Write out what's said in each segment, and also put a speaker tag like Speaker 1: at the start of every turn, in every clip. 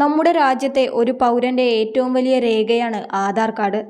Speaker 1: നമ്മുടെ രാജ്യത്തെ ഒരു പൗരന്റെ ഏറ്റവും വലിയ രേഖയാണ് ആധാർ കാർഡ്.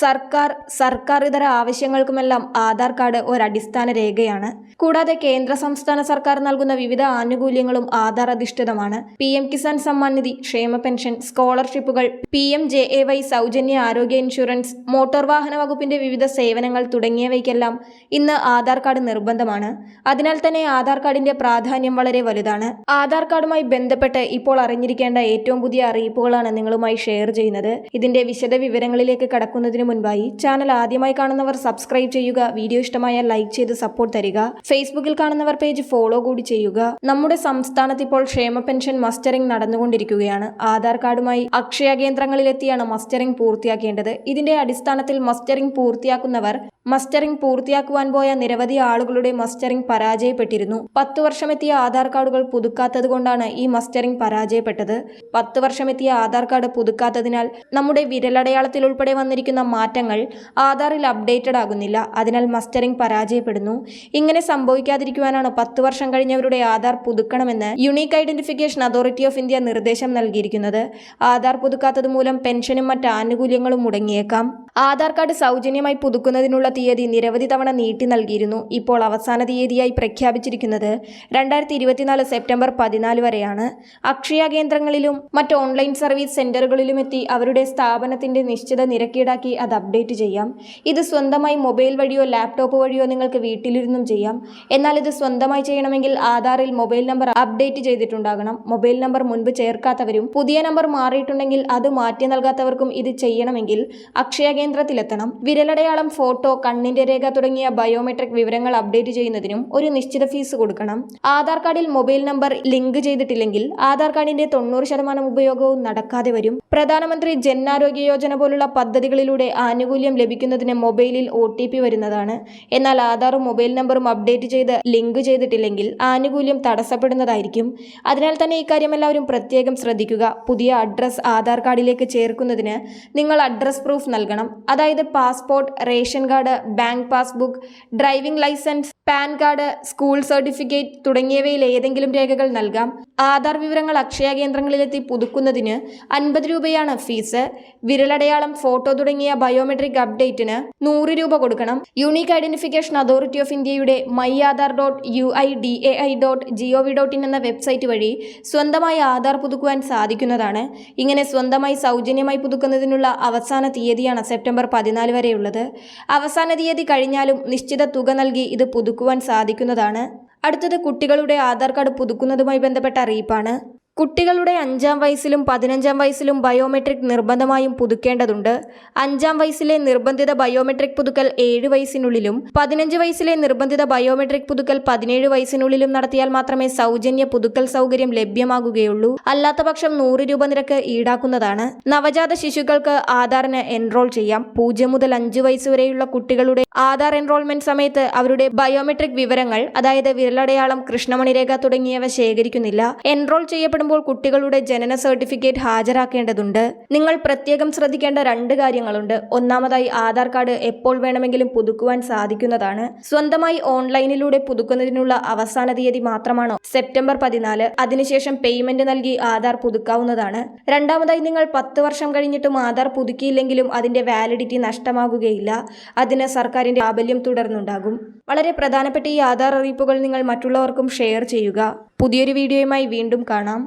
Speaker 1: സർക്കാർ സർക്കാർ ഇതര ആവശ്യങ്ങൾക്കുമെല്ലാം ആധാർ കാർഡ് ഒരു അടിസ്ഥാന രേഖയാണ്. കൂടാതെ കേന്ദ്ര സംസ്ഥാന സർക്കാർ നൽകുന്ന വിവിധ ആനുകൂല്യങ്ങളും ആധാർ അധിഷ്ഠിതമാണ്. പി എം കിസാൻ സമ്മാൻ നിധി ക്ഷേമ പെൻഷൻ സ്കോളർഷിപ്പുകൾ P M J A Y സൗജന്യ ആരോഗ്യ ഇൻഷുറൻസ് മോട്ടോർ വാഹന വകുപ്പിന്റെ വിവിധ സേവനങ്ങൾ തുടങ്ങിയവയ്ക്കെല്ലാം ഇന്ന് ആധാർ കാർഡ് നിർബന്ധമാണ്. അതിനാൽ തന്നെ ആധാർ കാർഡിന്റെ പ്രാധാന്യം വളരെ വലുതാണ്. ആധാർ കാർഡുമായി ബന്ധപ്പെട്ട് ഇപ്പോൾ അറിഞ്ഞിരിക്കേണ്ട ഏറ്റവും പുതിയ അറിയിപ്പുകളാണ് നിങ്ങളുമായി ഷെയർ ചെയ്യുന്നത്. ഇതിന്റെ വിശദ വിവരങ്ങളിലേക്ക് കടക്കുന്നതിന് മുൻപായി ചാനൽ ആദ്യമായി കാണുന്നവർ സബ്സ്ക്രൈബ് ചെയ്യുക വീഡിയോ ഇഷ്ടമായ ലൈക്ക് ചെയ്ത് സപ്പോർട്ട് തരിക. ഫേസ്ബുക്കിൽ കാണുന്നവർ പേജ് ഫോളോ കൂടി ചെയ്യുക. നമ്മുടെ സംസ്ഥാനത്ത് ഇപ്പോൾ ക്ഷേമ പെൻഷൻ മസ്റ്ററിംഗ് നടന്നുകൊണ്ടിരിക്കുകയാണ്. ആധാർ കാർഡുമായി അക്ഷയ കേന്ദ്രങ്ങളിലെത്തിയാണ് മസ്റ്ററിംഗ് പൂർത്തിയാക്കേണ്ടത്. ഇതിന്റെ അടിസ്ഥാനത്തിൽ മസ്റ്ററിംഗ് പൂർത്തിയാക്കുന്നവർ മസ്റ്ററിംഗ് പൂർത്തിയാക്കുവാൻ പോയ നിരവധി ആളുകളുടെ മസ്റ്ററിംഗ് പരാജയപ്പെട്ടിരുന്നു. പത്തു വർഷമെത്തിയ ആധാർ കാർഡുകൾ പുതുക്കാത്തതുകൊണ്ടാണ് ഈ മസ്റ്ററിംഗ് പരാജയപ്പെട്ടത്. പത്ത് വർഷമെത്തിയ ആധാർ കാർഡ് പുതുക്കാത്തതിനാൽ നമ്മുടെ വിരലടയാളത്തിൽ ഉൾപ്പെടെ വന്നിരിക്കുന്ന മാറ്റങ്ങൾ ആധാറിൽ അപ്ഡേറ്റഡ് ആകുന്നില്ല. അതിനാൽ മസ്റ്ററിംഗ് പരാജയപ്പെടുന്നു. ഇങ്ങനെ സംഭവിക്കാതിരിക്കുവാനാണ് പത്ത് വർഷം കഴിഞ്ഞവരുടെ Aadhaar പുതുക്കണമെന്ന് unique identification authority of India നിർദ്ദേശം നൽകിയിരിക്കുന്നത്. ആധാർ പുതുക്കാത്തത് മൂലം പെൻഷനും മറ്റ് ആനുകൂല്യങ്ങളും മുടങ്ങിയേക്കാം. ആധാർ കാർഡ് സൗജന്യമായി പുതുക്കുന്നതിനുള്ള തീയതി നിരവധി തവണ നീട്ടി നൽകിയിരുന്നു. ഇപ്പോൾ അവസാന തീയതിയായി പ്രഖ്യാപിച്ചിരിക്കുന്നത് രണ്ടായിരത്തി സെപ്റ്റംബർ പതിനാല് വരെയാണ്. അക്ഷയ കേന്ദ്രങ്ങളിലും മറ്റ് ഓൺലൈൻ സർവീസ് സെന്ററുകളിലും എത്തി അവരുടെ സ്ഥാപനത്തിന്റെ നിശ്ചിത നിരക്കീടാക്കി അത് അപ്ഡേറ്റ് ചെയ്യാം. ഇത് സ്വന്തമായി മൊബൈൽ വഴിയോ ലാപ്ടോപ്പ് വഴിയോ നിങ്ങൾക്ക് വീട്ടിലിരുന്നും ചെയ്യാം. എന്നാൽ ഇത് സ്വന്തമായി ചെയ്യണമെങ്കിൽ ആധാറിൽ മൊബൈൽ നമ്പർ അപ്ഡേറ്റ് ചെയ്തിട്ടുണ്ടാകണം. മൊബൈൽ നമ്പർ മുൻപ് ചേർക്കാത്തവരും പുതിയ നമ്പർ മാറിയിട്ടുണ്ടെങ്കിൽ അത് മാറ്റി നൽകാത്തവർക്കും ഇത് ചെയ്യണമെങ്കിൽ അക്ഷയ കേന്ദ്രത്തിലെത്തണം. വിരലടയാളം ഫോട്ടോ കണ്ണിന്റെ രേഖ തുടങ്ങിയ ബയോമെട്രിക് വിവരങ്ങൾ അപ്ഡേറ്റ് ചെയ്യുന്നതിനും ഒരു നിശ്ചിത ഫീസ് കൊടുക്കണം. ആധാർ കാർഡിൽ മൊബൈൽ നമ്പർ ലിങ്ക് ചെയ്തിട്ടില്ലെങ്കിൽ ആധാർ കാർഡിന്റെ തൊണ്ണൂറ് ശതമാനം ഉപയോഗവും നടക്കാതെ വരും. പ്രധാനമന്ത്രി ജനാരോഗ്യ യോജന പോലുള്ള പദ്ധതികളിലൂടെ ആനുകൂല്യം ലഭിക്കുന്നതിന് മൊബൈലിൽ ഒ വരുന്നതാണ്. എന്നാൽ ആധാറും മൊബൈൽ നമ്പറും അപ്ഡേറ്റ് ചെയ്ത് ലിങ്ക് ചെയ്തിട്ടില്ലെങ്കിൽ ആനുകൂല്യം തടസ്സപ്പെടുന്നതായിരിക്കും. അതിനാൽ തന്നെ ഇക്കാര്യം എല്ലാവരും പ്രത്യേകം ശ്രദ്ധിക്കുക. പുതിയ അഡ്രസ് ആധാർ കാർഡിലേക്ക് ചേർക്കുന്നതിന് നിങ്ങൾ അഡ്രസ് പ്രൂഫ് നൽകണം. അതായത് passport ration card bank passbook driving licence pan card school certificate തുടങ്ങിയവയിൽ ഏതെങ്കിലും രേഖകൾ നൽകാം. ആധാർ വിവരങ്ങൾ അക്ഷയ കേന്ദ്രങ്ങളിലെത്തി പുതുക്കുന്നതിന് അൻപത് രൂപയാണ് ഫീസ്. വിരലടയാളം ഫോട്ടോ തുടങ്ങിയ ബയോമെട്രിക് അപ്ഡേറ്റിന് നൂറ് രൂപ കൊടുക്കണം. യൂണീക്ക് ഐഡന്റിഫിക്കേഷൻ അതോറിറ്റി ഓഫ് ഇന്ത്യയുടെ my Aadhaar dot U I D A I dot G O V dot in എന്ന വെബ്സൈറ്റ് വഴി സ്വന്തമായി ആധാർ പുതുക്കുവാൻ സാധിക്കുന്നതാണ്. ഇങ്ങനെ സ്വന്തമായി സൗജന്യമായി പുതുക്കുന്നതിനുള്ള അവസാന തീയതിയാണ് സെപ്റ്റംബർ പതിനാല് വരെയുള്ളത്. അവസാന തീയതി കഴിഞ്ഞാലും നിശ്ചിത തുക നൽകി ഇത് പുതുക്കുവാൻ സാധിക്കുന്നതാണ്. അടുത്തത് കുട്ടികളുടെ ആധാർ കാർഡ് പുതുക്കുന്നതുമായി ബന്ധപ്പെട്ട അറിയിപ്പാണ്. കുട്ടികളുടെ അഞ്ചാം വയസ്സിലും പതിനഞ്ചാം വയസ്സിലും ബയോമെട്രിക് നിർബന്ധമായും പുതുക്കേണ്ടതുണ്ട്. അഞ്ചാം വയസ്സിലെ നിർബന്ധിത ബയോമെട്രിക് പുതുക്കൽ ഏഴ് വയസ്സിനുള്ളിലും പതിനഞ്ച് വയസ്സിലെ നിർബന്ധിത ബയോമെട്രിക് പുതുക്കൽ പതിനേഴ് വയസ്സിനുള്ളിലും നടത്തിയാൽ മാത്രമേ സൗജന്യ പുതുക്കൽ സൗകര്യം ലഭ്യമാകുകയുള്ളൂ. അല്ലാത്തപക്ഷം നൂറ് രൂപ നിരക്ക് ഈടാക്കുന്നതാണ്. നവജാത ശിശുക്കൾക്ക് ആധാറിന് എൻറോൾ ചെയ്യാം. പൂജ്യം മുതൽ അഞ്ച് വയസ്സുവരെയുള്ള കുട്ടികളുടെ ആധാർ എൻറോൾമെന്റ് സമയത്ത് അവരുടെ ബയോമെട്രിക് വിവരങ്ങൾ അതായത് വിരലടയാളം കൃഷ്ണമണിരേഖ തുടങ്ങിയവ ശേഖരിക്കുന്നില്ല. എൻറോൾ ചെയ്യപ്പെടുമ്പോൾ കുട്ടികളുടെ ജനന സർട്ടിഫിക്കറ്റ് ഹാജരാക്കേണ്ടതുണ്ട്. നിങ്ങൾ പ്രത്യേകം ശ്രദ്ധിക്കേണ്ട രണ്ട് കാര്യങ്ങളുണ്ട്. ഒന്നാമതായി ആധാർ കാർഡ് എപ്പോൾ വേണമെങ്കിലും പുതുക്കുവാൻ സാധിക്കുന്നതാണ്. സ്വന്തമായി ഓൺലൈനിലൂടെ പുതുക്കുന്നതിനുള്ള അവസാന തീയതി മാത്രമാണോ? സെപ്റ്റംബർ പതിനാല്. അതിനുശേഷം പേയ്മെന്റ് നൽകി ആധാർ പുതുക്കാവുന്നതാണ്. രണ്ടാമതായി നിങ്ങൾ പത്ത് വർഷം കഴിഞ്ഞിട്ടും ആധാർ പുതുക്കിയില്ലെങ്കിലും അതിന്റെ വാലിഡിറ്റി നഷ്ടമാകുകയില്ല. അതിന് സർക്കാരിന്റെ പ്രാബല്യം തുടർന്നുണ്ടാകും. വളരെ പ്രധാനപ്പെട്ട ഈ ആധാർ അറിയിപ്പുകൾ നിങ്ങൾ മറ്റുള്ളവർക്കും ഷെയർ ചെയ്യുക. പുതിയൊരു വീഡിയോയുമായി വീണ്ടും കാണാം.